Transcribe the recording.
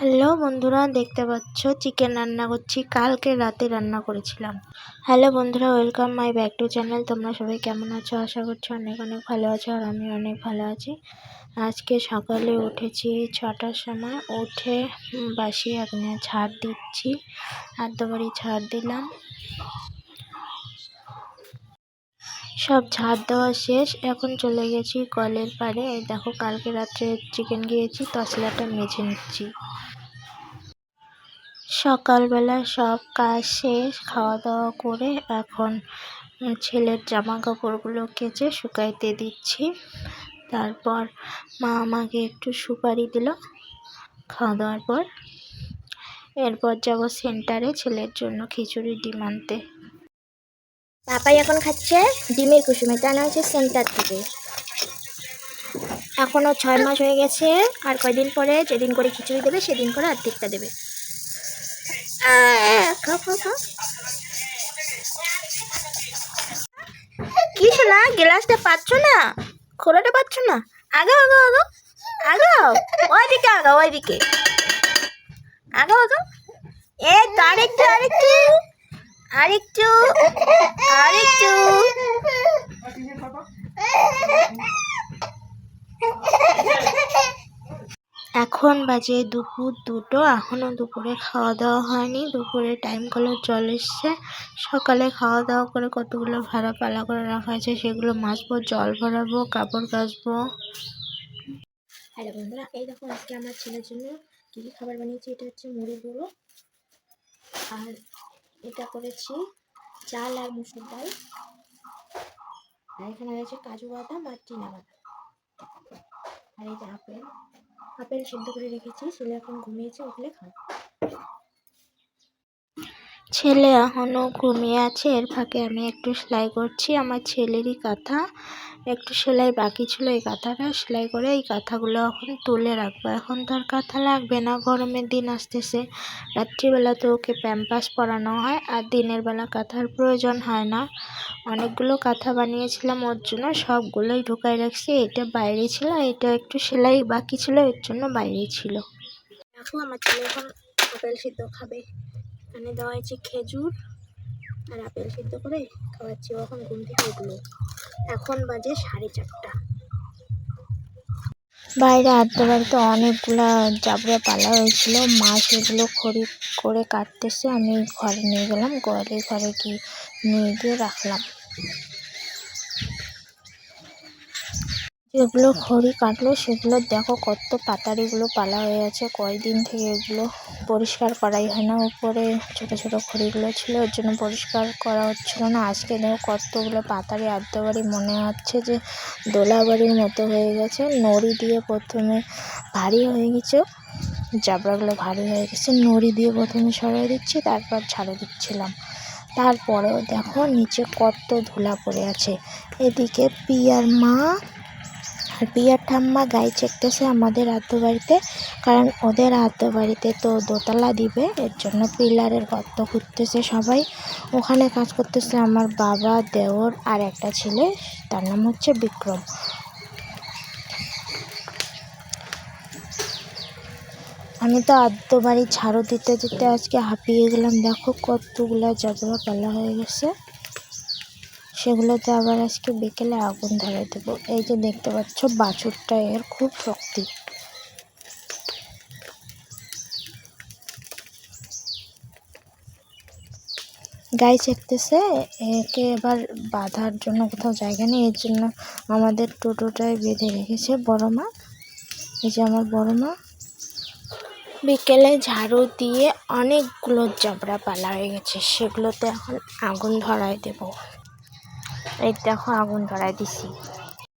Hello বন্ধুরা, দেখতে পাচ্ছ চিকেন রান্না করছি। কালকে রাতে রান্না করেছিলাম। হ্যালো বন্ধুরা welcome my back to channel তোমরা সবাই কেমন আছো? আশা করছি অনেক অনেক ভালো আছো আর আমি অনেক ভালো আছি। আজকে সকালে উঠেছি ছটার সময়। উঠে বাসি আগুনে ঝাড় দিচ্ছি। আর্ধবাড়ি ঝাড় দিলাম। সব ঝাড় দেওয়া শেষ। এখন চলে গেছি কলের পাড়ে। এই দেখো, কালকে রাত্রে চিকেন গিয়েছি তসলাটা মেজে নিচ্ছি। সকালবেলা সব কাজ শেষ খাওয়া দাওয়া করে এখন ছেলের জামা কাপড়গুলো কেচে শুকাইতে দিচ্ছি। তারপর মা আমাকে একটু সুপারি দিল খাওয়া দাওয়ার পর। এরপর যাব সেন্টারে ছেলের জন্য খিচুড়ি ডিম আনতে। পাপাই এখন খাচ্ছে ডিমের কুসুম, এটা আনা হয়েছে সেন্টার থেকে। এখনও ছয় মাস হয়ে গেছে, আর কয়দিন পরে যেদিন করে খিচুড়ি দেবে সেদিন করে অর্ধেকটা দেবে। কি শোনা গ্লাসটা পাচ্ছ না? খোলাটা পাচ্ছ না? আগাও আগাও আগাও। আগাও, ওইদিকে আগাও ওইদিকে। আগাও আগাও। এ তো আরেকটু আরেকটু আরেকটু আরেকটু। এখন বাজে দুপুর দুটো এখনও দুপুরে খাওয়া দাওয়া হয়নি। দুপুরে টাইম কলের জল এসছে। সকালে খাওয়া দাওয়া করে কতগুলো ভাড়া পালা করে রাখা আছে সেগুলো মাজবো, জল ভরাবো, কাপড় কাচবো। হ্যালো বন্ধুরা, এই দেখো আজকে আমার ছেলের জন্য কী কী খাবার বানিয়েছি? এটা হচ্ছে মুড়ি গুঁড়ো আর এটা করেছি চাল আর মুসুর ডাল। আর এখানে রয়েছে কাজু বাদাম আর চিনা বাদাম। আর এই যে আপেল আপেল সেদ্ধ করে রেখেছি ছেলে এখন ঘুমিয়েছে, উঠলে খাব। ছেলে এখনও ঘুমিয়ে আছে, এর ফাঁকে আমি একটু সেলাই করছি, আমার ছেলেরই কাঁথা। একটু সেলাই বাকি ছিল এই কাঁথাটা, সেলাই করে এই কাঁথাগুলো এখন তুলে রাখব। এখন তো আর কাঁথা লাগবে না, গরমের দিন আসতেছে। রাত্রিবেলা তো ওকে প্যাম্পাস পরানো হয়, আর দিনের বেলা কাঁথার প্রয়োজন হয় না। অনেকগুলো কাঁথা বানিয়েছিলাম ওর জন্য, সবগুলোই ঢুকাই রাখছি। এটা বাইরে ছিল, এটা একটু সেলাই বাকি ছিল, এর জন্য বাইরে ছিল। দেখো, আমার ছেলে এখন সিদ্ধ খাবে। এখানে দেওয়া হয়েছে খেজুর আর আপেল সিদ্ধ করে খাওয়াচ্ছি। এখন ঘুম থেকে উঠল। এখন বাজে সাড়ে চারটা। বাইরে আড্ডা বাড়িতে অনেকগুলা জাবড়া পালা হয়েছিল। মা সেগুলো খড়ি করে কাটতেছে। আমি ঘরে নিয়ে গেলাম। ঘরে ঘরে কি নিয়ে গিয়ে রাখলাম। যেগুলো খড়ি কাটলো, সেগুলো দেখো কত পাতারিগুলো পালা হয়ে আছে। কয়দিন থেকে এগুলো পরিষ্কার করাই হয় না। উপরে ছোট ছোট খড়িগুলো ছিল, ওর জন্য পরিষ্কার করা হচ্ছিল না। আজকে দেখো কতগুলো পাতারি আড্ডা বাড়ি মনে হচ্ছে যে দোলাবাড়ির মতো হয়ে গেছে। নড়ি দিয়ে প্রথমে ভারী হয়ে গেছে। জাবড়াগুলো ভারী হয়ে গেছে। নড়ি দিয়ে প্রথমে সরিয়ে দিচ্ছি, তারপর ছাড়ে দিচ্ছিলাম। তারপরেও দেখো নিচে কত ধুলা পড়ে আছে। এদিকে পিয়ার মা আর পিয়ার ঠাম্মা গাই চেকতেছে আমাদের বাড়িতে, কারণ ওদের বাড়িতে তো দোতলা দিবে, এর জন্য পিলারের গর্ত খুঁড়তেছে সবাই। ওখানে কাজ করতেছে আমার বাবা, দেওর আর একটা ছেলে, তার নাম হচ্ছে বিক্রম। আমি তো আদ্য বাড়ি ঝাড়ু দিতে দিতে আজকে হাঁপিয়ে গেলাম, দেখো কতগুলা জাবরা পালা হয়ে গেছে। সেগুলোতে আবার আজকে বিকেলে আগুন ধরে দেবো। এই যে দেখতে পাচ্ছ, বাছুরটা এর খুব শক্তি। গাই চেকতেছে একে এবার বাঁধার জন্য কোথাও জায়গা নেই, এর জন্য আমাদের টোটোটায় বেঁধে রেখেছে বড় মা। এই যে আমার বড় মা। বিকেলে ঝাড়ু দিয়ে অনেকগুলো জাবড়া পালা হয়ে গেছে, সেগুলোতে এখন আগুন ধরায় দেবো। এই দেখো আগুন ধরায় দিছি